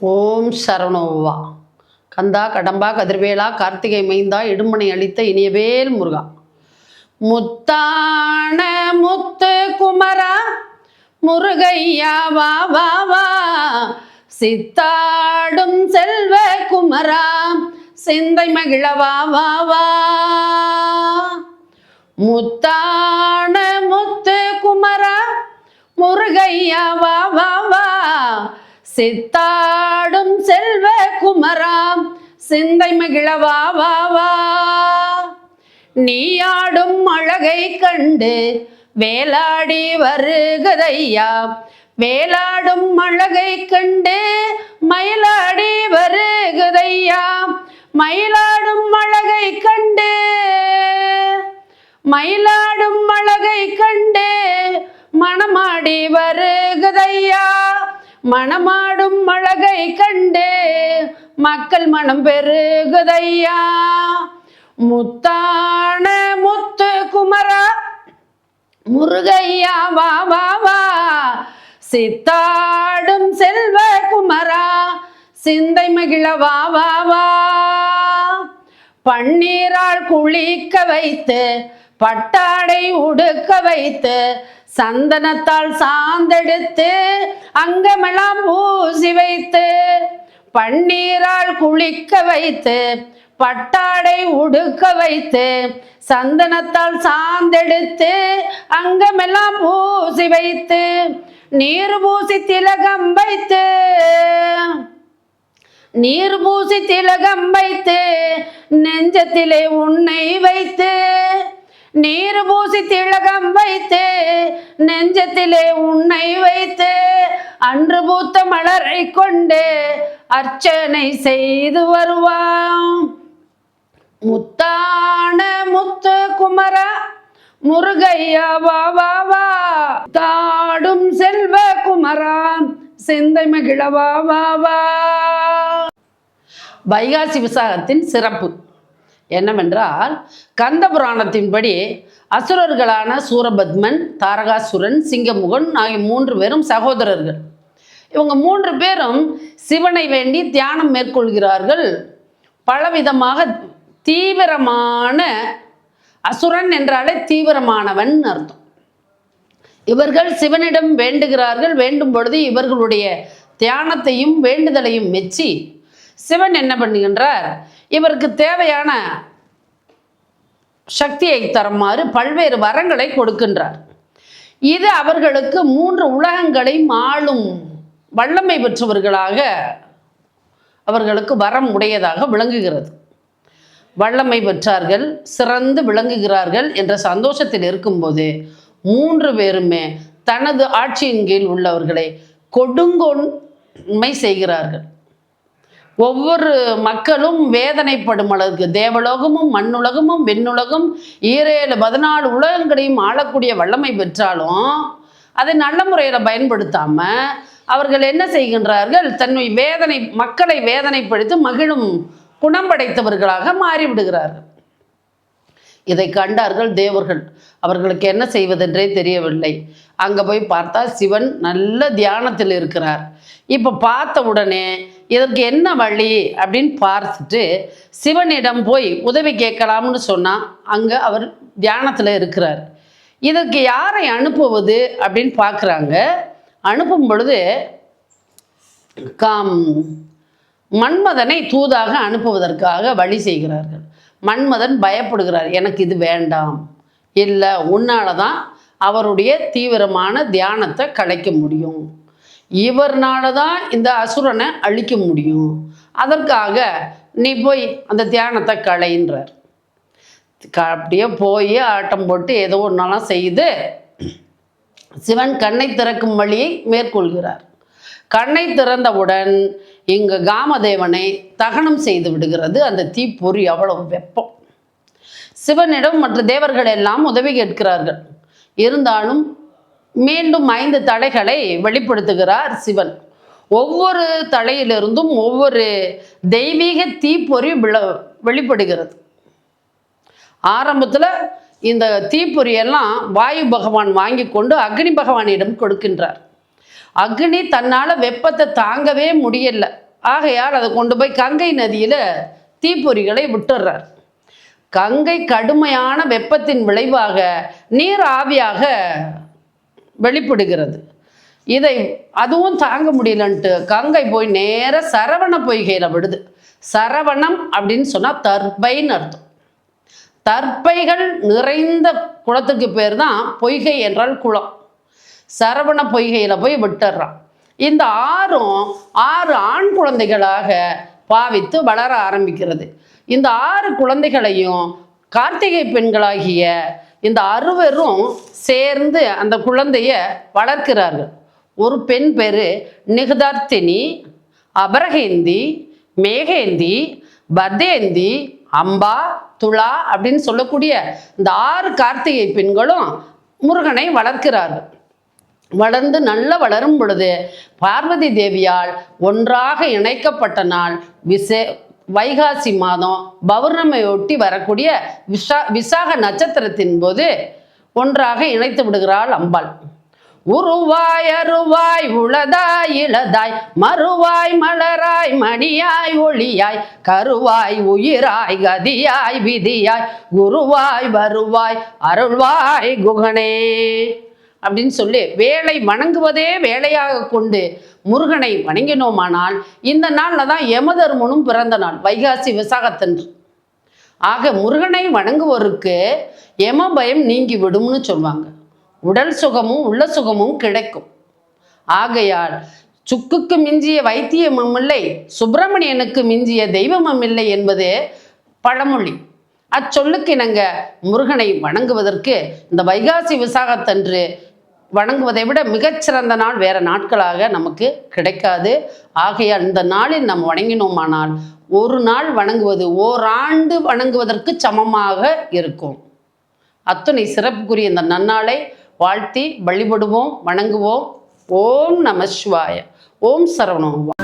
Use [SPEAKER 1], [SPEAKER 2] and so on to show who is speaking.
[SPEAKER 1] ஓம் சரணோவா கந்தா கடம்பா கதிர்வேலா கார்த்திகை மைந்தா இடுமனை அளித்த இனியவேல் முருகா. முத்தான முத்து குமரா முருகையா வா வா வா. சித்தாடும் செல்வ குமரா சிந்தை மகிழ வா வா வா. முத்தான முத்து குமரா முருகையா வா வா வா. சித்தாடும் செல்வ குமராம் சிந்தை மகிழ வா வா நீயாடும் அழகை கண்டு வேலாடி வருகதையா? வேலாடும் அழகை கண்டு மயிலாடி வருகதையா? மயிலாடும் அழகை கண்டு மயிலாடும் அழகை கண்டு மணமாடி வருகதையா? மணமாடும் அழகை கண்டு மக்கள் மனம் பெருகுதையா. முத்தான முத்து குமரா முருகையா வா வா வா. சித்தாடும் செல்வ குமரா சிந்தை மகிழ வா வா வா. பன்னீரால் குளிக்க வைத்து பட்டாடை உடுக்க வைத்து சந்தனத்தால் சாந்தெடுத்து அங்கமெல்லாம் பூசி வைத்து பன்னீரால் குளிக்க வைத்து பட்டாடை உடுக்க வைத்து சந்தனத்தால் சாந்தெடுத்து அங்கமெல்லாம் பூசி வைத்து நீர் பூசி திலகம் வைத்து நீர் பூசி திலகம் வைத்து நெஞ்சத்திலே உன்னை வைத்து நீர் பூசி திலகம் வைத்து நெஞ்சத்திலே உன்னை வைத்து அன்று பூத்த மலரை கொண்டு அர்ச்சனை செய்து வருவான் முத்தான முத்து குமரா முருகையா வா வா வா. தாடும் செல்வ குமரா சிந்தை மகிழ வா வா வா. வைகாசி விசாகத்தின் சிறப்பு. என்னவென்றால் கந்த புராணத்தின்படி அசுரர்களான சூரபத்மன் தாரகாசுரன் சிங்கமுகன் ஆகிய மூன்று பேரும் சகோதரர்கள். இவங்க மூன்று பேரும் சிவனை வேண்டி தியானம் மேற்கொள்கிறார்கள். பலவிதமாக தீவிரமான அசுரன் என்றாலே தீவிரமானவன் அர்த்தம். இவர்கள் சிவனிடம் வேண்டுகிறார்கள். வேண்டும் பொழுது இவர்களுடைய தியானத்தையும் வேண்டுதலையும் மெச்சி சிவன் என்ன பண்ணுகின்றார்? இவருக்கு தேவையான சக்தியை தருமாறு பல்வேறு வரங்களை கொடுக்கின்றார். இது அவர்களுக்கு மூன்று உலகங்களையும் ஆளும் வல்லமை பெற்றவர்களாக அவர்களுக்கு வரம் உடையதாக விளங்குகிறது. வல்லமை பெற்றார்கள் சிறந்து விளங்குகிறார்கள் என்ற சந்தோஷத்தில் இருக்கும்போது மூன்று பேருமே தனது ஆட்சியின் கீழ் உள்ளவர்களை கொடுங்கொன்மை செய்கிறார்கள். ஒவ்வொரு மக்களும் வேதனைப்படும் அளவுக்கு. தேவலோகமும் மண்ணுலகமும் வெண்ணுலகம் ஈரேழு பதினாலு உலகங்களையும் ஆளக்கூடிய வல்லமை பெற்றாலும் அதை நல்ல முறையில் பயன்படுத்தாம அவர்கள் என்ன செய்கின்றார்கள்? தன்னை வேதனை மக்களை வேதனைப்படுத்தி மகிழும் குணம் படைத்தவர்களாக மாறிவிடுகிறார்கள். இதை கண்டார்கள் தேவர்கள். அவர்களுக்கு என்ன செய்வதென்றே தெரியவில்லை. அங்கே போய் பார்த்தா சிவன் நல்ல தியானத்தில் இருக்கிறார். இப்போ பார்த்த உடனே இதற்கு என்ன வழி அப்படின்னு பார்த்துட்டு சிவனிடம் போய் உதவி கேட்கலாம்னு சொன்னால் அங்கே அவர் தியானத்தில் இருக்கிறார். இதற்கு யாரை அனுப்புவது அப்படின்னு பார்க்குறாங்க. அனுப்பும் பொழுது காம் மன்மதனை தூதாக அனுப்புவதற்காக வழி செய்கிறார்கள். மன்மதன் பயப்படுகிறார் எனக்கு இது வேண்டாம். இல்லை உன்னால தான் அவருடைய தீவிரமான தியானத்தை கலைக்க முடியும். இவர்னால தான் இந்த அசுரனை அழிக்க முடியும். அதற்காக நீ போய் அந்த தியானத்தை களைன்றார் அப்படியே போய் ஆட்டம் போட்டு ஏதோ ஒன்றெல்லாம் செய்து சிவன் கண்ணை திறக்கும் வழியை மேற்கொள்கிறார். கண்ணை திறந்தவுடன் இங்கு காமதேவனை தகனம் செய்து விடுகிறது. அந்த தீப்பொறி அவ்வளவு வெப்பம். சிவனிடம் மற்ற தேவர்கள் எல்லாம் உதவி கேட்கிறார்கள். இருந்தாலும் மீண்டும் ஐந்து தடைகளை வெளிப்படுத்துகிறார் சிவன். ஒவ்வொரு தலையிலிருந்தும் ஒவ்வொரு தெய்வீக தீப்பொறி விழ வெளிப்படுகிறது. ஆரம்பத்தில் இந்த தீப்பொறியெல்லாம் வாயு பகவான் வாங்கி கொண்டு அக்னி பகவானிடம் கொடுக்கின்றார். அக்னி தன்னால் வெப்பத்தை தாங்கவே முடியல. ஆகையால் அதை கொண்டு போய் கங்கை நதியில் தீப்பொறிகளை விட்டுடுறார் கங்கை கடுமையான வெப்பத்தின் விளைவாக நீர் ஆவியாக வெளிப்படுகிறது. இதை அதுவும் தாங்க முடியலன்ட்டு கங்கை போய் நேர சரவண பொய்கையில் விடுது. சரவணம் அப்படின்னு சொன்னால் தற்பைன்னு அர்த்தம். தர்பைகள் நிறைந்த குளத்துக்கு பேர் தான் பொய்கை என்றால் குளம். சரவண பொய்கையில் போய் விட்டுடுறான் இந்த ஆறும் ஆறு ஆண் குழந்தைகளாக பாவித்து வளர ஆரம்பிக்கிறது. இந்த ஆறு குழந்தைகளையும் கார்த்திகை பெண்களாகிய இந்த அறுவரும் சேர்ந்து அந்த குழந்தைய வளர்க்கிறார்கள். ஒரு பெண் பேரு நிகதார்த்தினி அபரகேந்தி மேகேந்தி பத்தேந்தி அம்பா துளா அப்படின்னு சொல்லக்கூடிய இந்த ஆறு கார்த்திகை பெண்களும் முருகனை வளர்க்கிறார்கள். வளர்ந்து நல்ல வளரும் பொழுது பார்வதி தேவியால் ஒன்றாக இணைக்கப்பட்ட நாள் விசே வைகாசி மாதம் பௌர்ணமையொட்டி வரக்கூடிய விஷா விசாக நட்சத்திரத்தின் போது ஒன்றாக இணைத்து விடுகிறாள் அம்பாள். உருவாய் அருவாய் உளதாய் இளதாய் மறுவாய் மலராய் மணியாய் ஒளியாய் கருவாய் உயிராய் கதியாய் விதியாய் குருவாய் வருவாய் அருள்வாய் குகனே. அப்படின்னு சொல்லி வேலை வணங்குவதே வேலையாக கொண்டு முருகனை வணங்கினோமானால் இந்த நாளில் தான் யமதர்மனும் பிறந்த நாள் வைகாசி விசாகத்தன்று. ஆக முருகனை வணங்குவோருக்கு யம பயம் நீங்கி விடும்னு சொல்லுவாங்க உடல் சுகமும் உள்ள சுகமும் கிடைக்கும். ஆகையால் சுக்குக்கு மிஞ்சிய வைத்தியமும் இல்லை சுப்பிரமணியனுக்கு மிஞ்சிய தெய்வமும் இல்லை என்பது பழமொழி. அச்சொல்லுக்கு இணங்க முருகனை வணங்குவதற்கு இந்த வைகாசி விசாகத்தன்று வணங்குவதை விட மிகச்சிறந்த நாள் வேற நாட்களாக நமக்கு கிடைக்காது. ஆகையால் இந்த நாளில் நாம் வணங்கினோமானால் ஒரு நாள் வணங்குவது ஓராண்டு வணங்குவதற்கு சமமாக இருக்கும். அத்துணை சிறப்புக்குரிய இந்த நன்னாளை வாழ்த்தி வழிபடுவோம் வணங்குவோம். ஓம் நம சிவாய. ஓம் சரவணம்.